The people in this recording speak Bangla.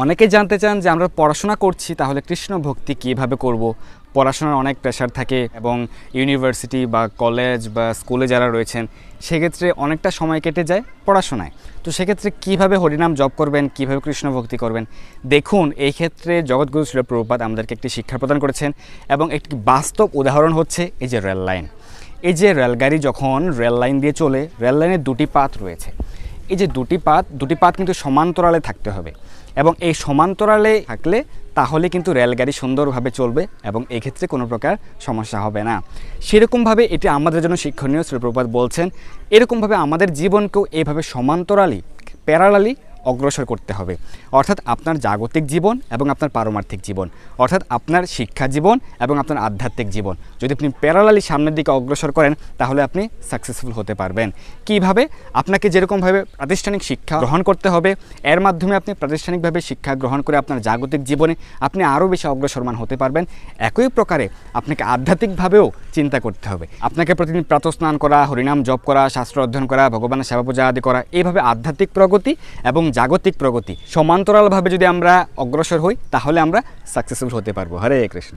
অনেকে জানতে চান যে আমরা পড়াশোনা করছি, তাহলে কৃষ্ণ ভক্তি কীভাবে করব? পড়াশোনার অনেক প্রেশার থাকে এবং ইউনিভার্সিটি বা কলেজ বা স্কুলে যারা রয়েছেন, সেক্ষেত্রে অনেকটা সময় কেটে যায় পড়াশোনায়। তো সেক্ষেত্রে কীভাবে হরিনাম জপ করবেন, কীভাবে কৃষ্ণ ভক্তি করবেন? দেখুন, এই ক্ষেত্রে জগৎগুরু শিল প্রভুপাত আমাদেরকে একটি শিক্ষা প্রদান করেছেন এবং একটি বাস্তব উদাহরণ হচ্ছে এই যে রেল লাইন। এই যে রেলগাড়ি যখন রেল লাইন দিয়ে চলে, রেল লাইনের দুটি পাত রয়েছে। এই যে দুটি পাত দুটি পাত কিন্তু সমান্তরালে থাকতে হবে। এবং এই সমান্তরালে থাকলে তাহলে কিন্তু রেলগাড়ি সুন্দরভাবে চলবে এবং এক্ষেত্রে কোনো প্রকার সমস্যা হবে না। সেরকমভাবে এটি আমাদের জন্য শিক্ষণীয় শিল্পপাত বলছেন, এরকমভাবে আমাদের জীবনকেও এইভাবে সমান্তরালি, প্যারালালি অগ্রসর করতে হবে। অর্থাৎ আপনার জাগতিক জীবন এবং আপনার পারমার্থিক জীবন। অর্থাৎ আপনার শিক্ষা জীবন এবং আপনার আধ্যাত্মিক জীবন। যদি আপনি প্যারালালি সামনের দিকে অগ্রসর করেন, তাহলে আপনি সাকসেসফুল হতে পারবেন। কীভাবে? আপনাকে যেরকমভাবে প্রাতিষ্ঠানিক শিক্ষা গ্রহণ করতে হবে, এর মাধ্যমে আপনি প্রাতিষ্ঠানিকভাবে শিক্ষা গ্রহণ করে আপনার জাগতিক জীবনে আপনি আরও বেশি অগ্রসরমান হতে পারবেন। একই প্রকারে আপনাকে আধ্যাত্মিকভাবেও চিন্তা করতে হবে। আপনাকে প্রতিদিন প্রাতস্নান করা, হরিনাম জপ করা, শাস্ত্র অধ্যয়ন করা, ভগবানের সেবা পূজা আদি করা, এইভাবে আধ্যাত্মিক প্রগতি এবং জাগতিক প্রগতি। সমান্তরালভাবে যদি আমরা অগ্রসর হই তাহলে আমরা সাকসেসফুল হতে পারব। হরে কৃষ্ণ।